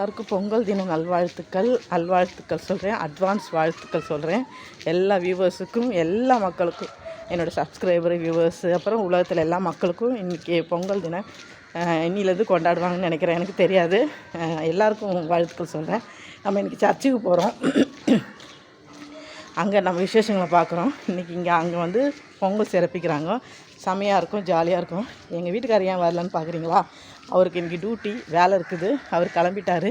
எல்லாருக்கும் பொங்கல் தின நல்வாழ்த்துக்கள் நல்வாழ்த்துக்கள் சொல்கிறேன் அட்வான்ஸ் வாழ்த்துக்கள் சொல்கிறேன் எல்லா வியூவர்ஸுக்கும் எல்லா மக்களுக்கும் என்னோடய சப்ஸ்கிரைபர் வியூவர்ஸு அப்புறம் உலகத்தில் எல்லா மக்களுக்கும் இன்றைக்கி பொங்கல் தினம் இன்னிலேருந்து கொண்டாடுவாங்கன்னு நினைக்கிறேன். எனக்கு தெரியாது. எல்லாருக்கும் வாழ்த்துக்கள் சொல்கிறேன் நம்ம இன்றைக்கி சர்ச்சுக்கு போகிறோம் அங்கே நம்ம விசேஷங்களை பார்க்குறோம். இன்றைக்கி இங்கே அங்கே வந்து பொங்கல் சிறப்பிக்கிறாங்க. செமையாக இருக்கும் ஜாலியாக இருக்கும். எங்கள் வீட்டுக்காரர் ஏன் வரலன்னு பார்க்குறீங்களா அவருக்கு இன்றைக்கி டியூட்டி வேலை இருக்குது. அவர் கிளம்பிட்டாரு.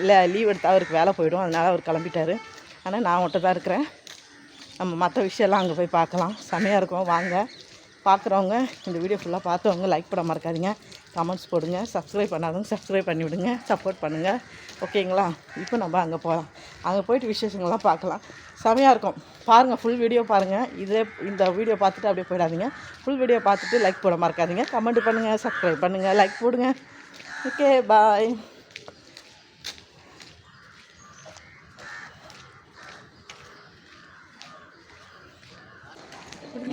இல்லை லீவ் எடுத்து அவருக்கு வேலை போயிடும். அதனால் அவர் கிளம்பிட்டாரு. ஆனால் நான் மட்டும் தான் இருக்கிறேன். நம்ம மற்ற விஷயம்லாம் அங்கே போய் பார்க்கலாம். செமையாக இருக்கும். வாங்க. பார்க்குறவங்க இந்த வீடியோ ஃபுல்லாக பார்த்தவங்க லைக் பண்ண மறக்காதீங்க. கமெண்ட்ஸ் போடுங்க. சப்ஸ்கிரைப் பண்ணாதவங்க சப்ஸ்கிரைப் பண்ணிவிடுங்க. சப்போர்ட் பண்ணுங்கள் ஓகேங்களா இப்போ நம்ம அங்கே போகலாம் அங்கே போயிட்டு விசேஷங்கள்லாம் பார்க்கலாம். செமையாக இருக்கும். பாருங்கள் ஃபுல் வீடியோ பாருங்கள் இதே இந்த வீடியோ பார்த்துட்டு அப்படியே போயிடாதீங்க. ஃபுல் வீடியோ பார்த்துட்டு லைக் போட மறக்காதீங்க. கமெண்ட் பண்ணுங்கள் சப்ஸ்கிரைப் பண்ணுங்கள் லைக் போடுங்க. ஓகே பாய்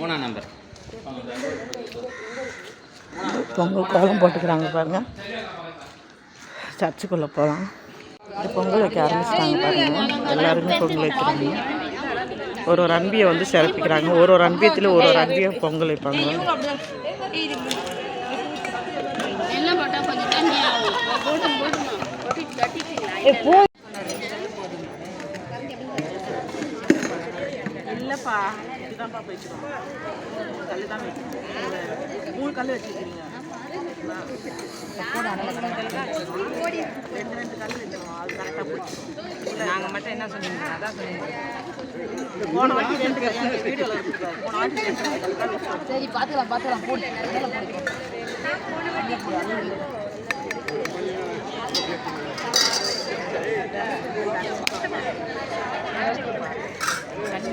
மூணாம் நம்பர் பொங்கல் கோலம் போட்டுக்கிறாங்க பாருங்க. சர்ச்சுக்குள்ளே போகலாம் இது பொங்கல் வைக்க ஆரம்பிச்சிட்டாங்க பாருங்க. எல்லாருமே பொங்கல் வைக்கிறாங்க. ஒரு ஒரு அன்பியை வந்து சிறப்பிக்கிறாங்க. ஒரு ஒரு அன்பியத்தில் ஒரு ஒரு அன்பியை பொங்கல் வைப்பாங்க. எல்லாம் இல்லைப்பா இதுதான்ப்பா போயிட்டு கல் தான் வைக்கணும். மூணு கல் வச்சுருக்கீங்க. ரெண்டு ரெண்டு கல் வைக்கணும் அது கரெக்டாக போச்சு நாங்கள் மட்டும் என்ன சொன்னீங்க? அதான் சொன்னீங்க. போன வாட்டி ரெண்டு கல் வீடியோவில் வச்சுருக்காரு போன வாட்டி ரெண்டு கல் கல் வச்சு சரி பார்த்துக்கலாம் பார்த்துக்கலாம் போடு.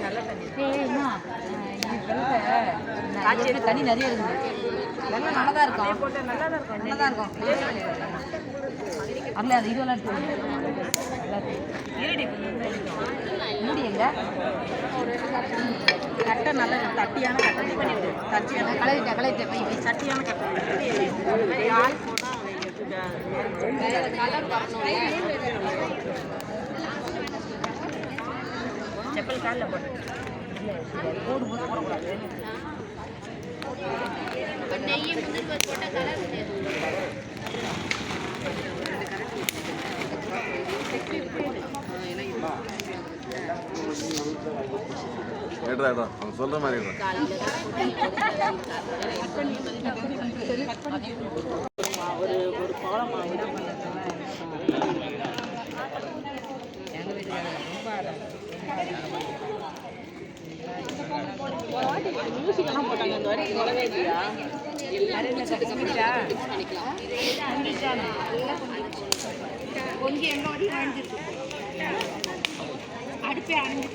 மேலே போடு தண்ணி நிறைய இருக்குது வெள்ளம் நல்லா தான் இருக்கும் நல்லா தான் இருக்கும். அல்ல அது இதுவெல்லாம் எடுத்து மூடி எங்க? கட்டை நல்ல தட்டியான கட்டை பண்ணிட்டு தட்டியான கலவிட்டேன் போய் போய் சட்டியான கட்டை ஆள் செப்பல் காலில் போட்டு. போடும்போது போடக்கூடாது அவன் சொல்ற மாதிரி ஏட்ரா ஒரு ஒரு என்ன மியூசிக்கெல்லாம் போட்டாங்க. இந்த வரைக்கும் போடவே இல்லையா? பொங்கி எங்க வரையும் அடுப்பே அணிஞ்சு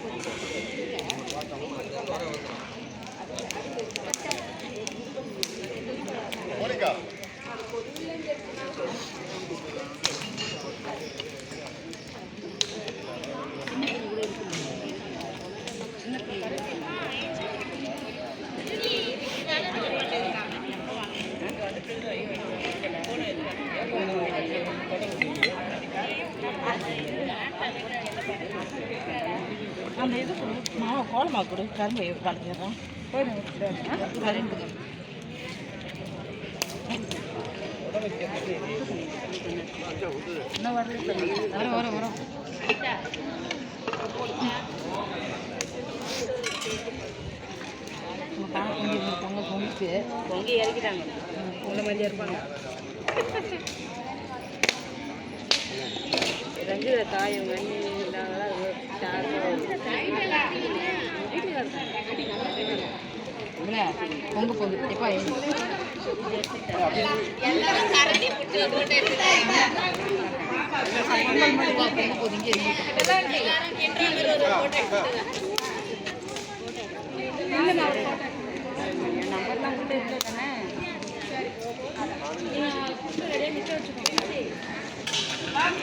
அந்த இது கொடு. மாவு கோலமா கொடு கரும்பு கலந்துடுறோம் கரும்பு இன்னும் வரல வரும் வரும் வரும் பொங்கிச்சு பொங்கி இறக்கிட்டாங்க. உங்களை மாதிரியே இருப்பாங்க. ரஞ்சித கண்ணி பொங்க எப்பா பொங்க போகுது இங்கே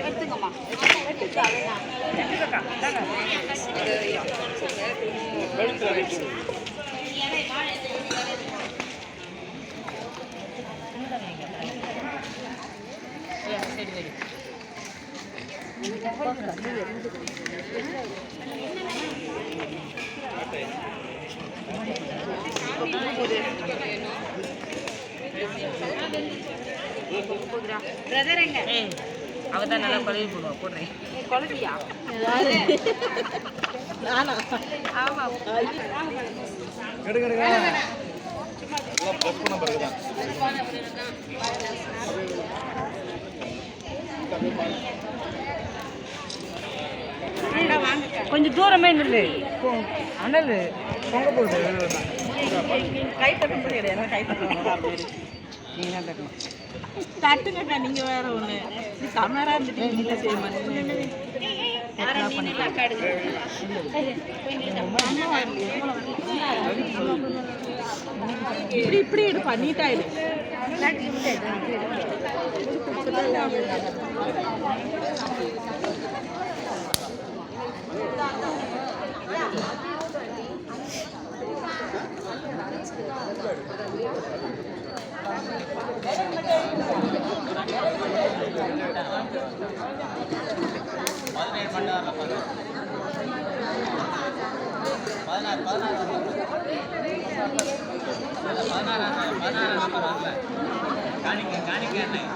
எடுத்துக்கம்மா சரி சரி Thank you. தான் நல்லா பழகி போடுவா போடுறேன். குழந்தையா நானா? கொஞ்சம் தூரமே நில்லு. அனல். பொங்க போகுது கை தட்டும்படி கிடையாது கை தட்டணும் நீங்கள் தான் தட்டணும்? தட்டுங்கக்கா நீங்க வேற ஒண்ணு. நீ சமரா இருந்துட்டு நீங்க செய்ய மாட்டீங்க இப்படி இப்படி எடுப்பா நீட்டா காணிக்க வைப்பா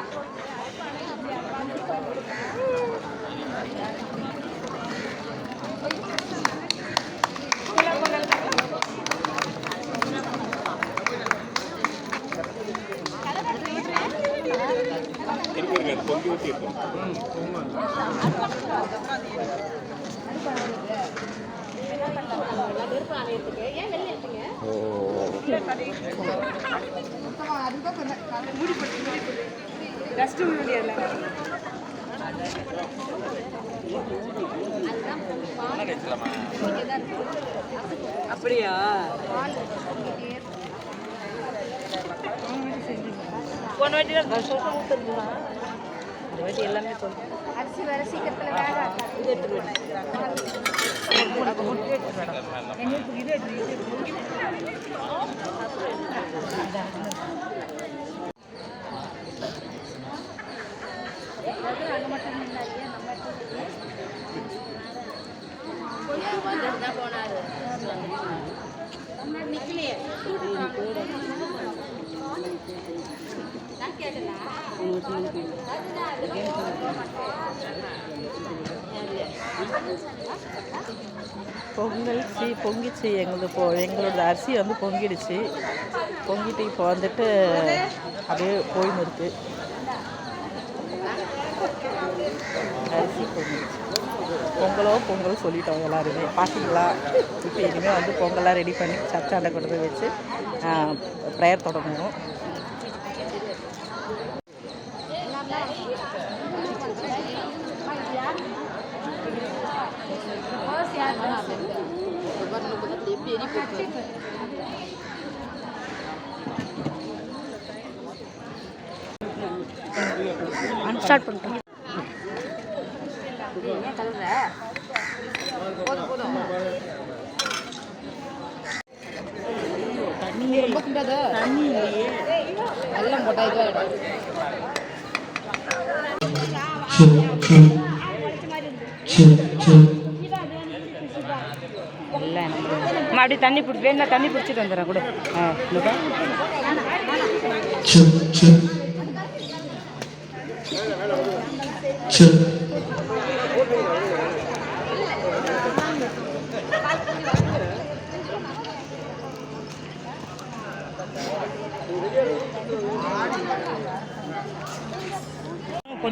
Gracias. அப்படியா? போன வாட்டி தான் வருஷம் ஊற்றுருந்தா இந்த வாட்டி எல்லாமே சொல்லுங்கள் அரிசி வர சீக்கிரத்தில் வேக இது எடுத்துட்டு இது எடுத்து இது எடுத்து வந்துட்டு தான் நிக்கலையே நான் பொங்கல்ச்சி பொங்கிச்சு எங்களது பொ எங்களோட அரிசி வந்து பொங்கிடுச்சு. பொங்கிட்டு இப்போ வந்துட்டு அப்படியே போயின்னு இருக்கு. அரிசி பொங்கிடுச்சு. பொங்கலோ பொங்கல் சொல்லிட்டோம் எல்லாருமே. பார்த்தீங்களா இப்போ இனிமேல் வந்து பொங்கலாக ரெடி பண்ணி சர்ச்சாண்டை கொண்டு போய் வச்சு ப்ரேயர் தொடங்கணும். ஸ்டார்ட் பண்ணிட்டோம். எல்லாம் அம்மா அப்படியே தண்ணி பிடிச்சி வேணா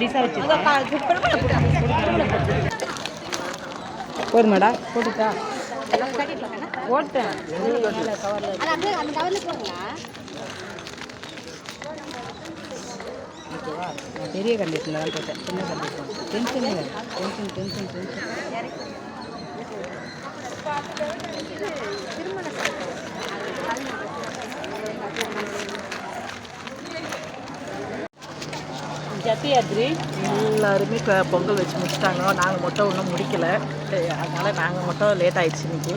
தண்ணி பிடிச்சிட்டு வந்துடுறேன் கூட ஆ இன்னும் பொடிசா வச்சிருக்கேன் போதுமாடா போட்டுட்டா. போட்டேன். நான் பெரிய கண்டிஷனில் தான் போட்டேன். சின்ன condition tension tension tension tension ஜத்தியாத்ரி எல்லாருமே பொங்கல் வச்சு முடிச்சிட்டாங்க. நாங்கள் மட்டும் இன்னும் முடிக்கலை. அதனால் நாங்கள் மட்டும் லேட் ஆயிடுச்சு இன்னைக்கு.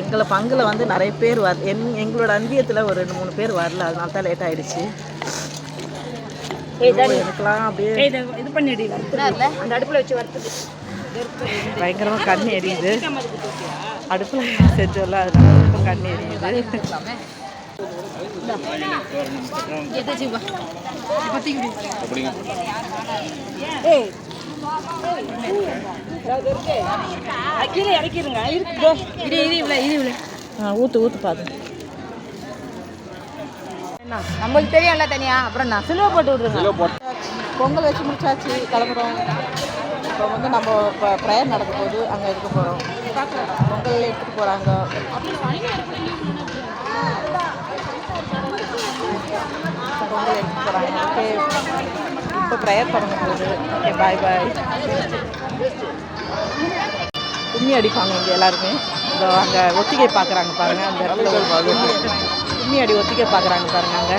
எங்களை பங்கில் வந்து நிறைய பேர் வர என் எங்களோட அந்தியத்தில் ஒரு ரெண்டு மூணு பேர் வரல. அதனால தான் லேட் ஆயிடுச்சு. எனக்குலாம் அப்படியே ஏய் இதை பண்ணிடி அந்த அடுப்பில் வச்சு வறுத்துது. பயங்கரமாக கண் எரியுது. அடுப்பில் செஞ்சோம்ல அதனால கண் எரியுது. ஊற்று நம்மளுக்கு தெரியும்ல தனியா அப்புறம் நான் சிலுவை போட்டு விட்ருங்க பொங்கல் வச்சு முடிச்சாச்சு கிளம்புறோம் இப்போ வந்து நம்ம இப்போ ப்ரேயர் நடக்கும் போது அங்கே இருக்க போகிறோம் பொங்கல் எடுத்துகிட்டு போகிறாங்க பொங்கல் எடுத்துகிட்டு போகிறாங்க ஓகே இப்போ ப்ரேயர் பண்ண போகுது ஓகே பாய் பாய் கும்மி அடிப்பாங்க இங்கே எல்லாருமே இதோ அங்கே ஒத்திகை பார்க்குறாங்க பாருங்கள் அந்த இடத்துல கும்மி- அடி ஒத்திகை பார்க்குறாங்க பாருங்கள் அங்கே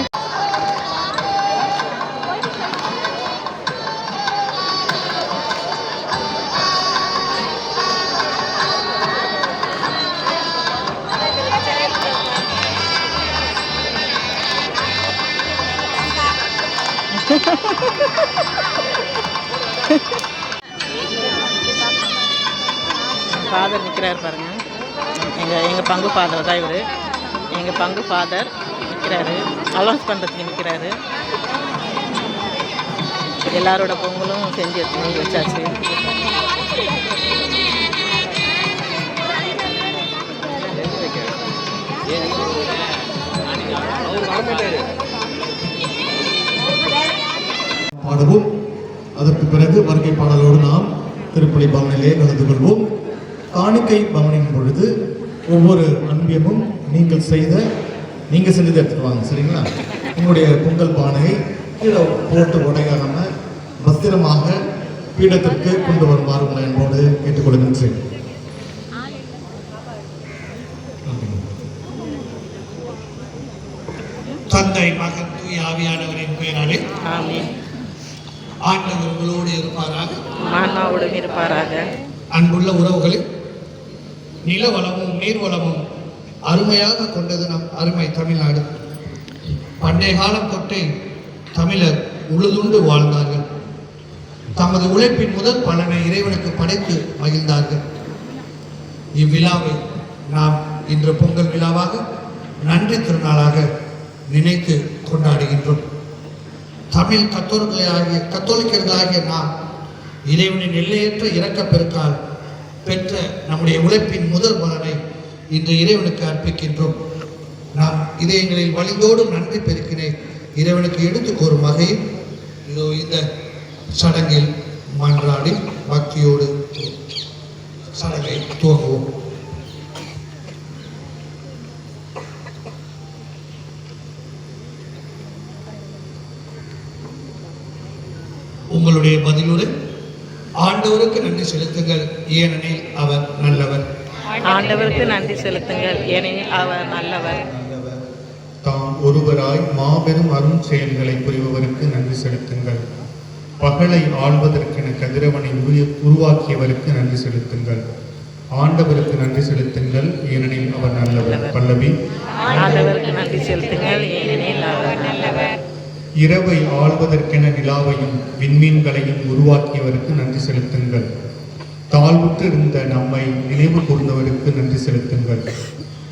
ஃபாதர் நிற்கிறார் பாருங்க எங்கள் எங்கள் பங்கு ஃபாதர் தான் இவர் எங்கள் பங்கு ஃபாதர் நிற்கிறாரு அலௌன்ஸ் பண்ணுறதுக்கு நிற்கிறாரு எல்லாரோட பொங்கலும் செஞ்சு எடுத்துன்னு அவர் வச்சாச்சு பாடுவோம். அதற்கு பிறகு வருகை பாடலோடு நாம் திருப்பலி பவனிலே கலந்து கொள்வோம். காணிக்கை பவனின் பொழுது ஒவ்வொரு அன்பியமும் நீங்கள் செய்த நீங்கள் செஞ்சதை எடுத்துட்டு வாங்க சரிங்களா? உங்களுடைய பொங்கல் பானையை கீழே போட்டு உடையாம பத்திரமாக பீடத்திற்கு கொண்டு வருமாறு உங்களை என்போடு கேட்டுக்கொள்கின்றேன் தந்தை மகன் தூய் ஆவியானவரின் பெயராலே. ஆமீன். ஆண்டவர் உங்களோடு இருப்பாராக. மானாவோடும் இருப்பாராக. அன்புள்ள உறவுகளே நில வளமும் நீர் வளமும் அருமையாக கொண்டது நம் அருமை தமிழ்நாடு. பண்டைய காலம் தொட்டே தமிழர் உழுதுண்டு வாழ்ந்தார்கள். தமது உழைப்பின் முதல் பலனை இறைவனுக்கு படைத்து மகிழ்ந்தார்கள். இவ்விழாவை நாம் இன்று பொங்கல் விழாவாக நன்றி திருநாளாக நினைத்து கொண்டாடுகின்றோம். தமிழ் கத்தோலிக்கர்களாகிய கத்தோலிக்கர்களாகிய நாம் இறைவனின் எல்லையற்ற இறக்கப்பெருக்கால் பெற்ற நம்முடைய உழைப்பின் முதல் பலனை இன்று இறைவனுக்கு அர்ப்பிக்கின்றோம். நாம் இதயங்களில் வழிந்தோடும் நன்றி பெருக்கினை இறைவனுக்கு எடுத்து கூறும் வகையில் இதோ இந்த சடங்கில் மன்றாடி பக்தியோடு சடங்கை துவங்குவோம். பதிலுரை ஆண்டவருக்கு நன்றி செலுத்துங்கள் ஏனெனில் அவர் நல்லவர். ஆண்டவருக்கு நன்றி செலுத்துங்கள் ஏனெனில் அவர் நல்லவர். தாம் ஒருவராய் மாபெரும் அரும் செயல்களை புரிபவருக்கு நன்றி செலுத்துங்கள். பகலை ஆள்வதற்கென கதிரவனை உரு- உருவாக்கியவருக்கு நன்றி செலுத்துங்கள். ஆண்டவருக்கு நன்றி செலுத்துங்கள் ஏனெனில் அவர் நல்லவர். பல்லவி. ஆண்டவருக்கு நன்றி செலுத்துங்கள் ஏனெனில் அவர் நல்லவர். இரவை ஆள்வதற்கென நிலாவையும் விண்மீன்களையும் உருவாக்கியவருக்கு நன்றி செலுத்துங்கள். தாழ்வுற்று இருந்த நம்மை நினைவு கூர்ந்தவருக்கு நன்றி செலுத்துங்கள்.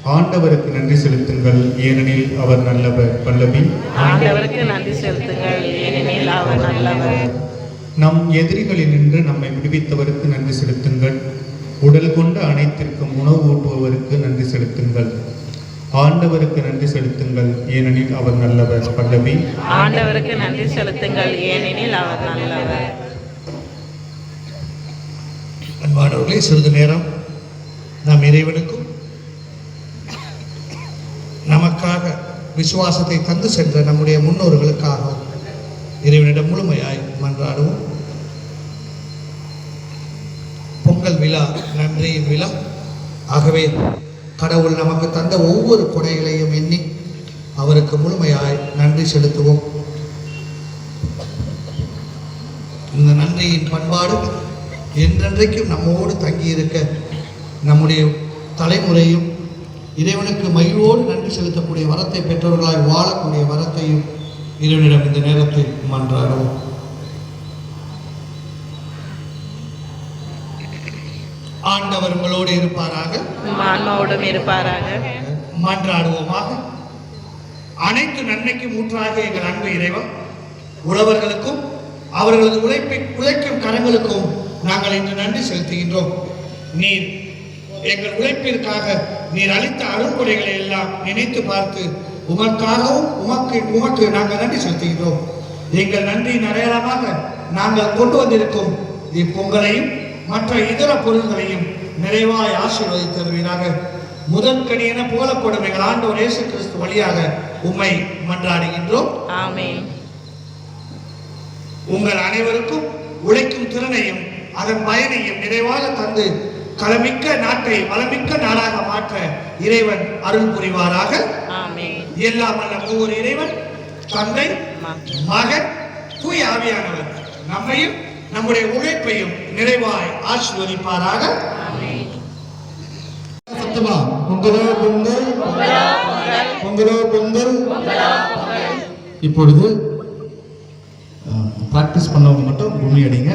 ஆண்டவருக்கு நன்றி செலுத்துங்கள். ஏனெனில் அவர் நல்லவர் பல்லவி. ஆண்டவருக்கு நன்றி செலுத்துங்கள். ஏனெனில் அவர் நல்லவர். நம் எதிரிகளினின்று நம்மை விடுவித்தவருக்கு நன்றி செலுத்துங்கள். உடல் கொண்ட அனைத்திற்கும் உணவு ஊட்டுபவருக்கு நன்றி செலுத்துங்கள். ஆண்டவருக்கு நன்றி செலுத்துங்கள் ஏனெனில் அவர் நல்லவர். பல்லவி. ஆண்டவருக்கு நன்றி செலுத்துங்கள் ஏனெனில் அவர் நல்லவர். அன்பானவர்களே சிறிது நேரம் நாம் இறைவனுக்கும் நமக்காக விசுவாசத்தை தந்து சென்ற நம்முடைய முன்னோர்களுக்காகவும் இறைவனிடம் முழுமையாய் மன்றாடுவோம். பொங்கல் விழா நன்றியின் விழா. ஆகவே கடவுள் நமக்கு தந்த ஒவ்வொரு கொடைகளையும் எண்ணி அவருக்கு முழுமையாய் நன்றி செலுத்துவோம். இந்த நன்றியின் பண்பாடு என்றென்றைக்கும் நம்மோடு தங்கியிருக்க நம்முடைய தலைமுறையும் இறைவனுக்கு மகிழ்வோடு நன்றி செலுத்தக்கூடிய வரத்தை பெற்றவர்களாய் வாழக்கூடிய வரத்தையும் இறைவனிடம் இந்த நேரத்தில் மன்றாடுவோம். ஆண்டவர் உங்களோடு இருப்பாராக? ஆன்மாவோடும் இருப்பாராக. மன்றாடுவோமாக. அனைத்து நன்மைக்கும் ஊற்றாக எங்கள் அன்பு இறைவன் உழவர்களுக்கும் அவர்களது உழைப்பை உழைக்கும் கரங்களுக்கும் நாங்கள் இன்று நன்றி செலுத்துகின்றோம். நீர் எங்கள் உழைப்பிற்காக நீர் அளித்த அருள்கொடைகளை எல்லாம் நினைத்து பார்த்து உமக்காகவும் உமக்கு உமக்கு நாங்கள் நன்றி செலுத்துகின்றோம். எங்கள் நன்றியின் அடையாளமாக நாங்கள் கொண்டு வந்திருக்கும் இப்பொங்கலையும் மற்ற இதர பொருள்களையும் நிறைவாய் ஆசீர்வதித்து தருவீராக. முதற்கனி என புகழப்படும் எங்கள் ஆண்டவர் இயேசு கிறிஸ்து வழியாக உம்மை மன்றாடுகின்றோம். ஆமென். உங்கள் அனைவருக்கும் உழைக்கும் திறனையும் அதன் பயனையும் நிறைவாக தந்து களமிக்க நாட்டை வளமிக்க நாடாக மாற்ற இறைவன் அருள் புரிவாராக. எல்லாம் அல்ல ஒவ்வொரு இறைவன் தந்தை மகன் தூய் ஆவியானவர் நம்மையும் நம்முடைய உழைப்பையும் நிறைவாய் ஆசீர்வதிப்பாராக. சத்தமா பொங்கலோ பொங்கல். பொங்கலோ பொங்கல். இப்பொழுது ப்ராக்டிஸ் பண்ணவங்க மட்டும் பூமி அடிங்க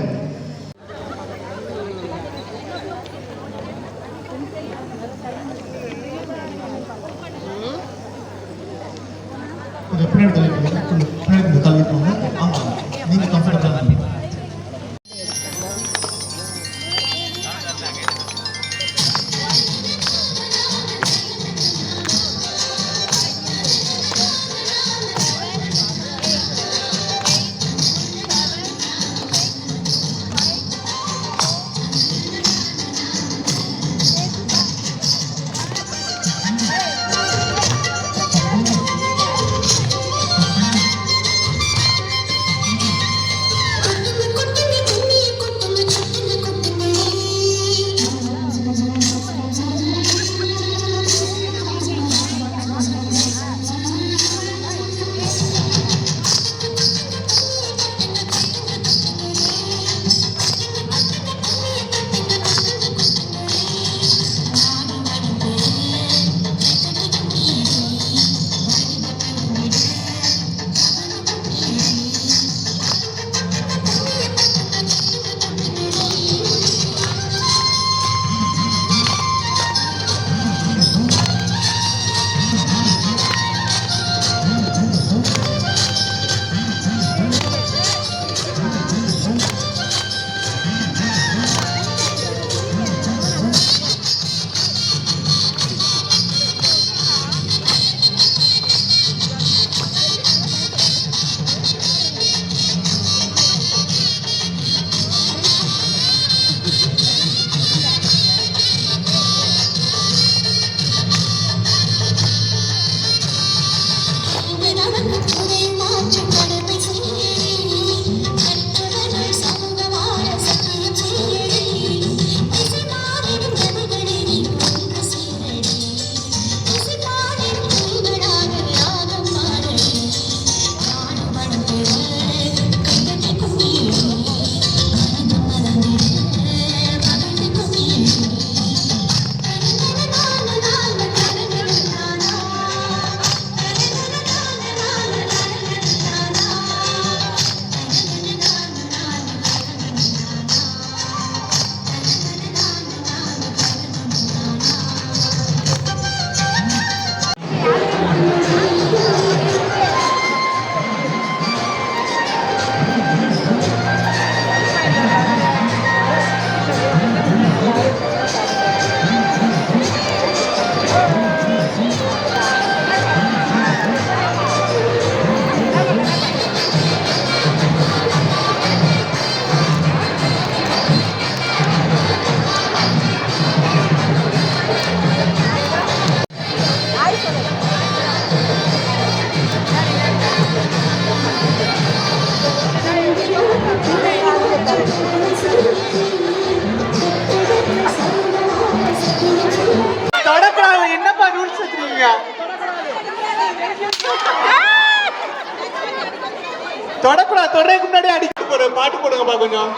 தொடரைக்கு முன்னாடி அடிக்க போற பாட்டு போடுங்கப்பா கொஞ்சம்.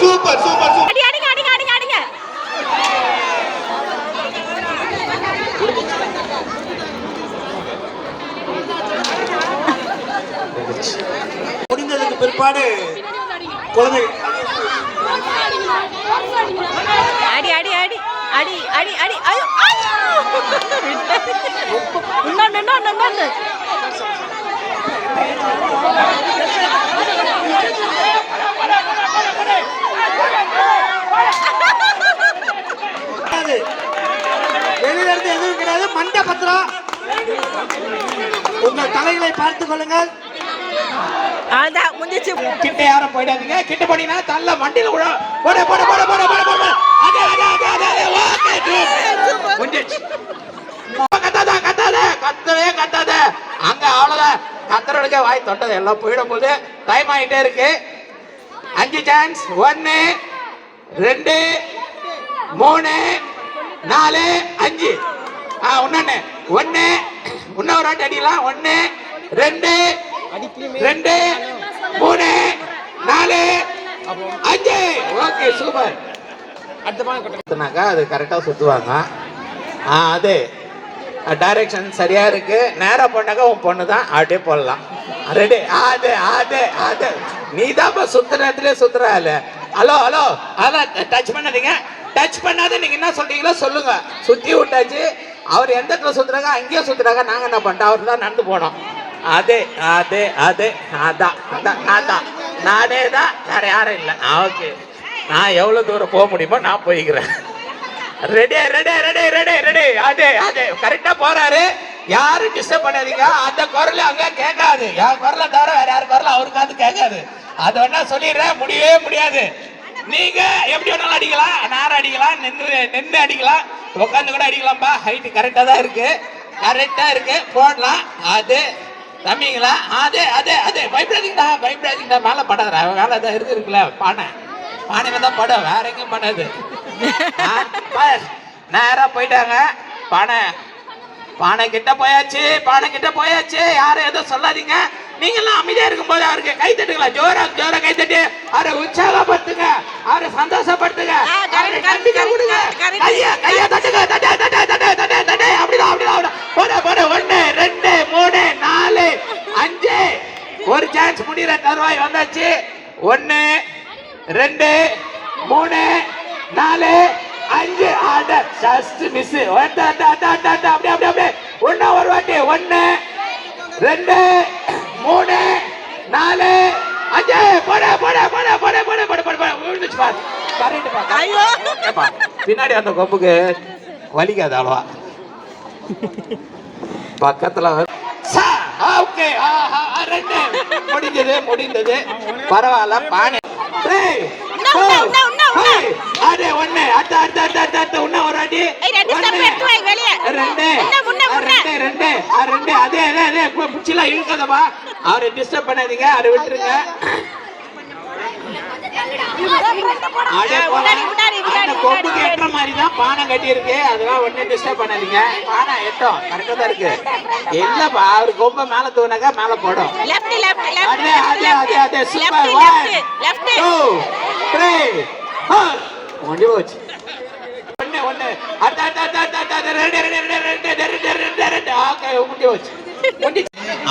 Super super super. முடிந்ததுக்கு பிற்பாடு குழந்தை. அடி அடி அடி அடி அடி அடி ஐயோ. இன்னொன்னு இன்னொன்னு கிடையாது வெளியில இருந்து எதுவும் கிடையாது. மண்ட பத்திரம் உங்கள் தலைகளை பார்த்துக் கொள்ளுங்கள். முடிஞ்சிச்சு கிட்ட யாரும் போயிடாதீங்க. கிட்ட போனீங்கன்னா தள்ள வண்டியில கூட போட போட போட போட போட போட. அதே அதே அதே அதே ஓகே good. கத்தாத கத்தாத கத்தவே கத்தாத. அங்க அவ்வளவுதான். கத்துறதுக்கே வாய் தொட்டது. எல்லாம் போயிடும் போது டைம் ஆகிட்டே இருக்கு. அஞ்சு சான்ஸ் ஒன்னு ரெண்டு மூணு நாலு அஞ்சு. ஆ ஒன்னு ஒன்னு இன்னொரு வாட்டி அடிக்கலாம். ஒன்னு ரெண்டு ரெண்டு மூணு நாலு அஞ்சு. Okay super. அடுத்த அது கரெக்டாக சுற்றுவாங்க ஆ அது. டைரக்ஷன் சரியா இருக்கு. நேரா போனாக்கா உன் பொண்ணு தான். அப்படியே போடலாம். ரெடி. அது அது அது. நீ தான் சுத்துற இடத்துல சுத்துறாள் ஹலோ ஹலோ. அதான் டச் பண்ணாதீங்க. டச் பண்ணாத நீங்க என்ன சொல்றீங்களோ சொல்லுங்க. சுத்தி விட்டாச்சு. அவர் எந்த இடத்துல சுத்துறாங்க? அங்கேயே சுத்துறாங்க. நாங்க என்ன பண்ணிட்டோம்? அவர் தான் நடந்து போனோம். அதே அதே அதே. அதான். அதான். நான் தான் நானே தான். வேற யாரும் இல்லை. ஓகே. நான் எவ்வளோ தூரம் போக முடியுமோ நான் போய்க்கிறேன். Ready ready ready ready ready. அதே அதே. கரெக்டா போறாரு. யாரும் டிஸ்டர்ப் பண்ணாதீங்க. அந்த குரல் அங்க கேட்காது. என் குரலை தவிர வேற யார் குரல் அவருக்கு அது கேட்காது. அது வேணா சொல்லிடுறேன். முடியவே முடியாது. நீங்க எப்படி வேணாலும் அடிக்கலாம். நேரம் அடிக்கலாம். நின்று நின்று அடிக்கலாம். உட்காந்து கூட அடிக்கலாம்ப்பா ஹைட்டு கரெக்டாக தான் இருக்கு. கரெக்டாக இருக்கு. போடலாம். அது. தம்பிங்களா அதே அதே அதே. பயப்படாதீங்கடா. பயப்படாதீங்கடா. மேலே படாதடா. வேலை தான் இருக்கு இருக்குல்ல. பானை. பானையில தான் படம் வேற எங்கேயும் படாது ஆ, பார், நேரா போயிட்டாங்க. பானை பானை கிட்ட போயாச்சு பானை கிட்ட போயாச்சு. யாரும் எதுவும் சொல்லாதீங்க. நீங்கெல்லாம் அமைதியா இருக்கும்போது அவருக்கு கை தட்டுங்களா ஜோரா ஜோரா கை தட்டி அவரை உற்சாகப்படுத்துங்க. அவரை சந்தோஷப்படுத்துங்க. நம்பிக்கை கொடுங்க கைய கைய தட்டுங்க. தட்டு தட்டு தட்டு தட்டு தட்டு. அப்படிதான் அப்படிதான். போட போட. ஒண்ணு ரெண்டு மூணு நாலு அஞ்சு. ஒரு சான்ஸ் முடிகிற தருவாய் வந்தாச்சு. ஒண்ணு ரெண்டு மூணு நாலு அஞ்சு. ஆர்டர் ஜஸ்ட் மிஸ் அப்படியே அப்படியே அப்படியே. ஒண்ணு ஒரு வாட்டி. ஒண்ணு ரெண்டு மூணு நாலு அஞ்சு. போட போட போட போட போட போட போட போட. விழுந்துச்சு பாரு. கரெக்ட் பின்னாடி அந்த கொம்புக்கு வலிக்காது அவ்வளவா பக்கத்துல ஓகே ரெண்டு. முடிஞ்சது முடிந்தது. பரவாயில்ல பானை. அடே ஒண்ணு. அத்த அத்த அத்த அத்த அத்த உன்ன ஒரு அடி. ரெண்டு ரெண்டு. ரெண்டு ரெண்டு. அதே அதே அதே. பிடிச்சலாம் இழுக்காதப்பா அவரை டிஸ்டர்ப் பண்ணாதீங்க. அதை விட்டுருங்க. கொம்புக்கு எட்டுற மாதிரி பானை கட்டி அதெல்லாம் ஒன்றும் டிஸ்டர்ப் பண்ணாதீங்க. பானை எட்டும். கரெக்டாக இருக்கு. இல்லப்பா அவர் கொம்பை மேல தூணாக்கா மேல போடும். அது அது அது அது சூப்பர் ரெண்டு ரெண்டு ரெண்டு ரெண்டு ரெண்டு ரெண்டு ரெண்டு போச்சு.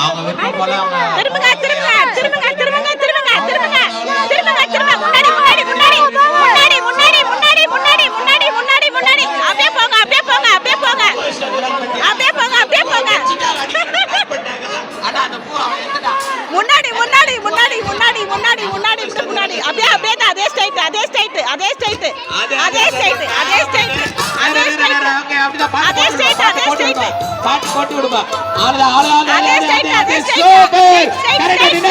அவங்க முன்னாடி முன்னாடி முன்னாடி முன்னாடி முன்னாடி முன்னாடி முன்னாடி அப்படியே அப்படியே தான் அதே ஸ்ட்ரைட் அதே ஸ்ட்ரைட் அதே ஸ்ட்ரைட் அதே ஸ்ட்ரைட் அதே ஸ்ட்ரைட் அதே பாட்டு அதே விடுப்பா, அதே பாட்டு போட்டு. பாட்டு போட்டு விடுப்பா அவ்வளவுதான் அவ்வளவுதான் அதே straight, அதே Straight, கரெக்ட்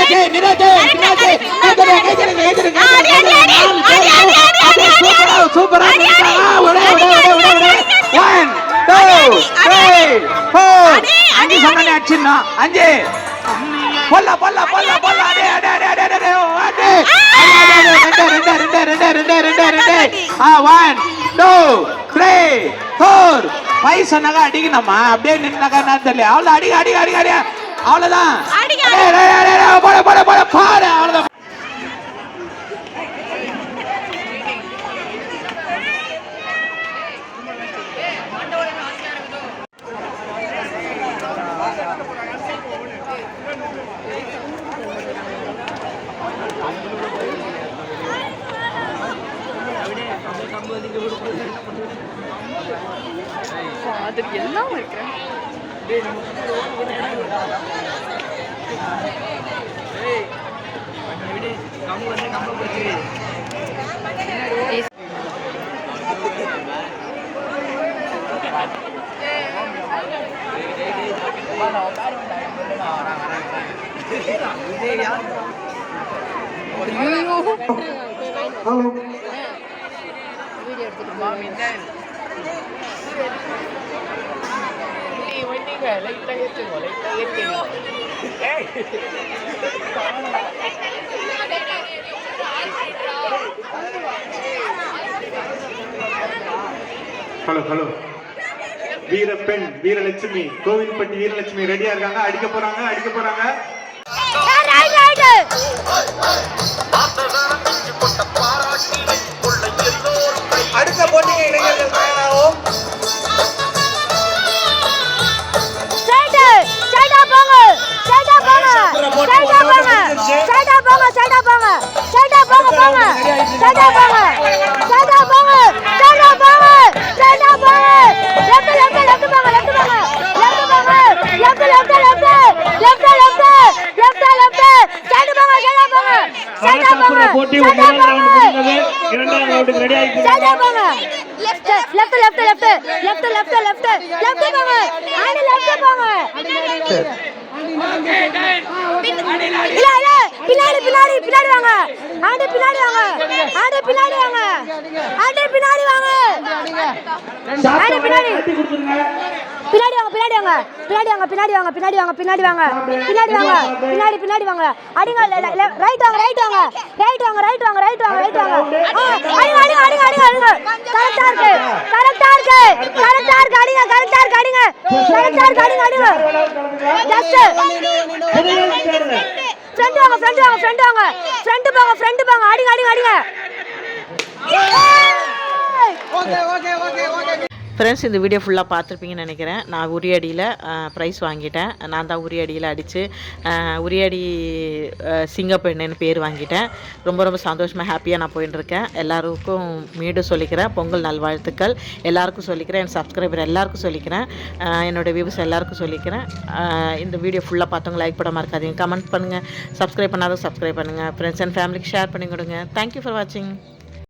correct. கைதரு கைதரு கைதரு ஆடி, ஆடி, ஆடி. ஆடி, ஆடி, ஆடி, ஆடி, ஆடி, ஆடி. சூப்பரா. சூப்பரா ஒரே ஒரே ஒரே ஒரே ஆடி, ஒரே ஆடி, ஒன் டூ த்ரீ ஃபோர் அடி, அஞ்சு அடி, சொன்னே அடிச்சிடணும். அஞ்சு. பொல்ல பொல்ல பொல்ல பொல்ல அடே அடே அடே அடே அடே அடே ரெண்டு ரெண்டு ரெண்டு ரெண்டு ரெண்டு ரெண்டு ரெண்டு ஆ one two three four five சொன்னாங்க அடிக்கணுமா அப்படியே நின்னாக்கா என்ன தெரியல அவ்வளோ அடிக்க அடிக்க அடிக்க அடிக்க அவ்வளோதான் அடிக்க, அதுக்கு எல்லாம் இருக்கு. ஹலோ. பாடு அவ்வளோதான் ஹலோ ஹலோ. வீரப்பெண் வீரலட்சுமி. கோவில்பட்டி வீரலட்சுமி ரெடியா இருக்காங்க? அடிக்க போறாங்க? அடிக்க போறாங்க? போட்டி முதல் ரவுண்ட் முடிந்தது இரண்டாம் ரவுண்டுக்கு ரெடி ஆகி left left left left left left left left போங்க ஆடி லெஃப்ட் போங்க இல்ல இல்ல பின்னாடி பின்னாடி பின்னாடி வாங்க ஆடி பின்னாடி வாங்க. ஆடி பின்னாடி வாங்க. ஆடி பின்னாடி வாங்க. ஆடி பின்னாடி. பின்னாடி வாங்க பின்னாடி வாங்க. பின்னாடி வாங்க பின்னாடி வாங்க பின்னாடி வாங்க பின்னாடி வாங்க. பின்னாடி வாங்க பின்னாடி பின்னாடி வாங்க. அடிங்க ரைட் வாங்க ரைட் வாங்க. ரைட் வாங்க ரைட் வாங்க ரைட் வாங்க ரைட் வாங்க. ஆ, அடிங்க அடிங்க அடிங்க அடிங்க அடிங்க. கரெக்டா இருக்கு. கரெக்டா இருக்கு. கரெக்டா இருக்கு. அடிங்க கரெக்டா இருக்கு. அடிங்க. கரெக்டா இருக்கு. அடிங்க அடிங்க. ஜஸ்ட் ஃப்ரெண்ட் வாங்க ஃப்ரெண்ட் வாங்க ஃப்ரெண்ட் வாங்க. ஃப்ரண்ட் போங்க ஃப்ரண்ட் போங்க. அடிங்க அடிங்க அடிங்க. ஃப்ரெண்ட்ஸ் இந்த வீடியோ ஃபுல்லாக பார்த்துருப்பீங்கன்னு நினைக்கிறேன். நான் உரியடியில் ப்ரைஸ் வாங்கிட்டேன். நான் தான் உரியடியில் அடித்து உரியடி சிங்கப்பெண்ணுன்னு பேர் வாங்கிட்டேன். ரொம்ப ரொம்ப சந்தோஷமாக ஹாப்பியாக நான் போயிட்டுருக்கேன் எல்லாருக்கும் மீண்டும் சொல்லிக்கிறேன். பொங்கல் நல்வாழ்த்துக்கள். எல்லாருக்கும் சொல்லிக்கிறேன். என் சப்ஸ்கிரைபர் எல்லாருக்கும் சொல்லிக்கிறேன். என்னோடய என்னோட வியூஸ் எல்லாருக்கும் சொல்லிக்கிறேன். இந்த வீடியோ ஃபுல்லாக பார்த்தவங்க லைக் பண்ண மறக்காதீங்க கமெண்ட் பண்ணுங்கள் சப்ஸ்கிரைப் பண்ணாத சப்ஸ்கிரைப் பண்ணுங்கள் ஃப்ரெண்ட்ஸ் அண்ட் ஃபேமிலிக்கு ஷேர் பண்ணி கொடுங்க. தேங்க்யூ ஃபார் வாட்சிங்